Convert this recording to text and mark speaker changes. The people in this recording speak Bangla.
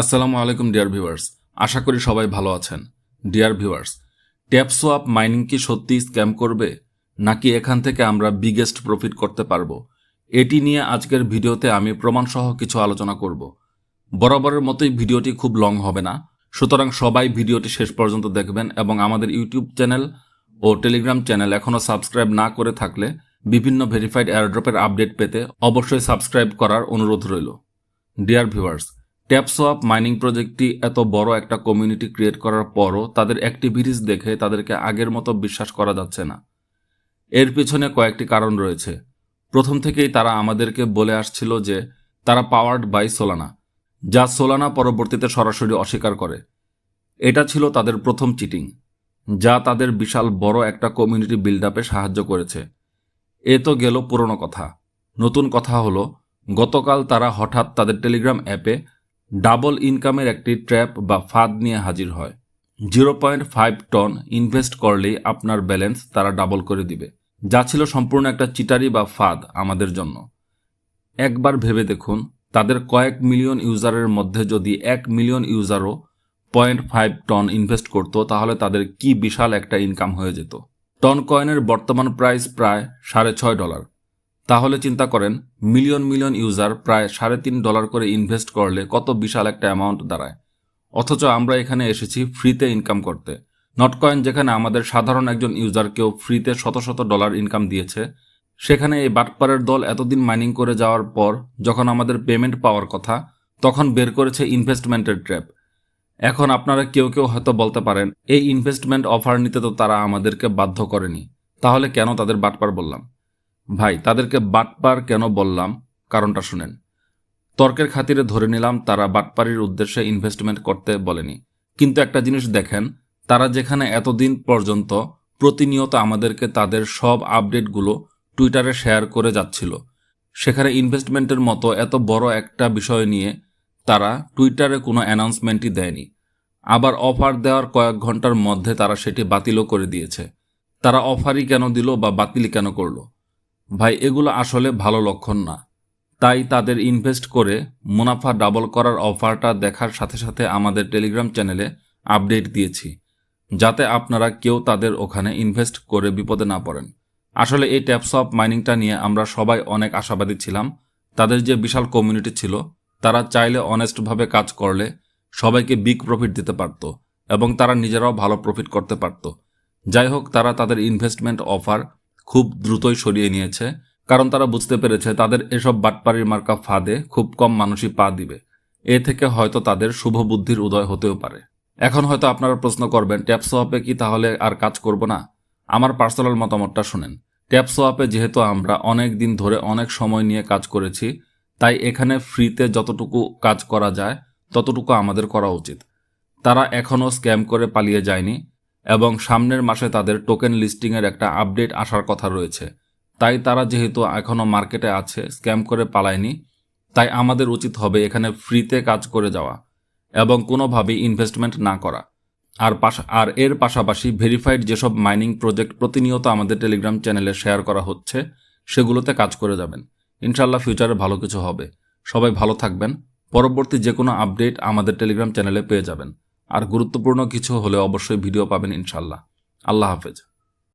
Speaker 1: আসসালামু আলাইকুম ডিয়ার ভিউয়ার্স আশা করি সবাই ভালো আছেন। Dear viewers tap swap mining কি সত্যিই স্ক্যাম করবে? নাকি এখান থেকে আমরা বিগেস্ট প্রফিট করতে পারব? এটি নিয়ে আজকের ভিডিওতে আমি প্রমাণসহ কিছু আলোচনা করব। বরাবরের মতোই ভিডিওটি খুব লং হবে না। সুতরাং সবাই ভিডিওটি শেষ পর্যন্ত দেখবেন এবং আমাদের ইউটিউব চ্যানেল ও টেলিগ্রাম চ্যানেল এখনও সাবস্ক্রাইব না করে থাকলে বিভিন্ন ভেরিফাইড এয়ারড্রপের আপডেট পেতে অবশ্যই সাবস্ক্রাইব করার অনুরোধ রইল। ডিয়ার ভিউয়ার্স ট্যাপসোয়াপ মাইনিং প্রজেক্টটি এত বড় একটা কমিউনিটি ক্রিয়েট করার পরও তাদের অ্যাক্টিভিটিস দেখে তাদেরকে আগের মতো বিশ্বাস করা যাচ্ছে না। এর পিছনে কয়েকটি কারণ রয়েছে। প্রথম থেকেই তারা আমাদেরকে বলে আসছিল যে তারা পাওয়ার্ড বাই সোলানা যা সোলানা পরবর্তীতে সরাসরি অস্বীকার করে। এটা ছিল তাদের প্রথম চিটিং যা তাদের বিশাল বড় একটা কমিউনিটি বিল্ড আপে সাহায্য করেছে। এ তো গেল পুরনো কথা। নতুন কথা হলো, গতকাল তারা হঠাৎ তাদের টেলিগ্রাম অ্যাপে ডাবল ইনকামের একটি ট্র্যাপ বা ফাঁদ নিয়ে হাজির হয়। Zero point five ton invest করলেই আপনার ব্যালেন্স তারা ডাবল করে দিবে। যা ছিল সম্পূর্ণ একটা চিটারি বা ফাঁদ আমাদের জন্য। একবার ভেবে দেখুন, তাদের কয়েক মিলিয়ন ইউজারের মধ্যে যদি এক মিলিয়ন ইউজারও পয়েন্ট ফাইভ টন ইনভেস্ট করতো, তাহলে তাদের কি বিশাল একটা ইনকাম হয়ে যেত। টন কয়েনের বর্তমান প্রাইস প্রায় সাড়ে ছয় ডলার। তাহলে চিন্তা করেন, মিলিয়ন মিলিয়ন ইউজার প্রায় সাড়ে তিন ডলার করে ইনভেস্ট করলে কত বিশাল একটা অ্যামাউন্ট দাঁড়ায়। অথচ আমরা এখানে এসেছি ফ্রিতে ইনকাম করতে। নটকয়েন যেখানে আমাদের সাধারণ একজন ইউজারকেও ফ্রিতে শত শত ডলার ইনকাম দিয়েছে, সেখানে এই বাটপারের দল এতদিন মাইনিং করে যাওয়ার পর যখন আমাদের পেমেন্ট পাওয়ার কথা, তখন বের করেছে ইনভেস্টমেন্টের ট্র্যাপ। এখন আপনারা কেউ কেউ হয়তো বলতে পারেন, এই ইনভেস্টমেন্ট অফার নিতে তো তারা আমাদেরকে বাধ্য করেনি। তাহলে কেন তাদের বাটপার বললাম? ভাই, তাদেরকে বাটপার কেন বললাম? কারণটা শুনেন। তর্কের খাতিরে ধরে নিলাম, তারা বাটপারির উদ্দেশ্যে ইনভেস্টমেন্ট করতে বলেনি। কিন্তু একটা জিনিস দেখেন, তারা যেখানে এতদিন পর্যন্ত প্রতিনিয়ত আমাদেরকে তাদের সব আপডেটগুলো টুইটারে শেয়ার করে যাচ্ছিল, সেখানে ইনভেস্টমেন্টের মতো এত বড় একটা বিষয় নিয়ে তারা টুইটারে কোনো অ্যানাউন্সমেন্টই দেয়নি। আবার অফার দেওয়ার কয়েক ঘণ্টার মধ্যে তারা সেটি বাতিলও করে দিয়েছে। তারা অফারই কেন দিল বা বাতিলই কেন করল? ভাই, এগুলো আসলে ভালো লক্ষণ না। তাই তাদের ইনভেস্ট করে মুনাফা ডাবল করার অফারটা দেখার সাথে সাথে আমাদের টেলিগ্রাম চ্যানেলে আপডেট দিয়েছি, যাতে আপনারা কেউ তাদের ওখানে ইনভেস্ট করে বিপদে না পড়েন। আসলে এই ট্যাপস অফ মাইনিংটা নিয়ে আমরা সবাই অনেক আশাবাদী ছিলাম। তাদের যে বিশাল কমিউনিটি ছিল, তারা চাইলে অনেস্টভাবে কাজ করলে সবাইকে বিগ প্রফিট দিতে পারত এবং তারা নিজেরাও ভালো প্রফিট করতে পারত। যাই হোক, তারা তাদের ইনভেস্টমেন্ট অফার খুব দ্রুতই সরিয়ে নিয়েছে। কারণ তারা বুঝতে পেরেছে তাদের এসব বাটপাড়ির মার্কা ফাঁদে খুব কম মানুষই পা দিবে। এ থেকে হয়তো তাদের শুভ বুদ্ধির উদয় হতেও পারে। এখন হয়তো আপনারা প্রশ্ন করবেন ট্যাপ সোয়াপে কি তাহলে আর কাজ করব না? আমার পার্সোনাল মতামতটা শুনেন। ট্যাপ সোয়াপে যেহেতু আমরা অনেক দিন ধরে অনেক সময় নিয়ে কাজ করেছি, তাই এখানে ফ্রিতে যতটুকু কাজ করা যায়, ততটুকু আমাদের করা উচিত। তারা এখনও স্ক্যাম করে পালিয়ে যায়নি। এবং সামনের মাসে তাদের টোকেন লিস্টিংয়ের একটা আপডেট আসার কথা রয়েছে। তাই তারা যেহেতু এখনও মার্কেটে আছে স্ক্যাম করে পালায়নি, তাই আমাদের উচিত হবে এখানে ফ্রিতে কাজ করে যাওয়া এবং কোনোভাবেই ইনভেস্টমেন্ট না করা। আর পাশা, আর এর পাশাপাশি ভেরিফাইড যেসব মাইনিং প্রজেক্ট প্রতিনিয়ত আমাদের টেলিগ্রাম চ্যানেলে শেয়ার করা হচ্ছে, সেগুলোতে কাজ করে যাবেন। ইনশাল্লাহ ফিউচারে ভালো কিছু হবে। সবাই ভালো থাকবেন। পরবর্তী যে কোনো আপডেট আমাদের টেলিগ্রাম চ্যানেলে পেয়ে যাবেন। আর গুরুত্বপূর্ণ কিছু হলে অবশ্যই ভিডিও পাবেন ইনশাল্লাহ আল্লাহ হাফেজ।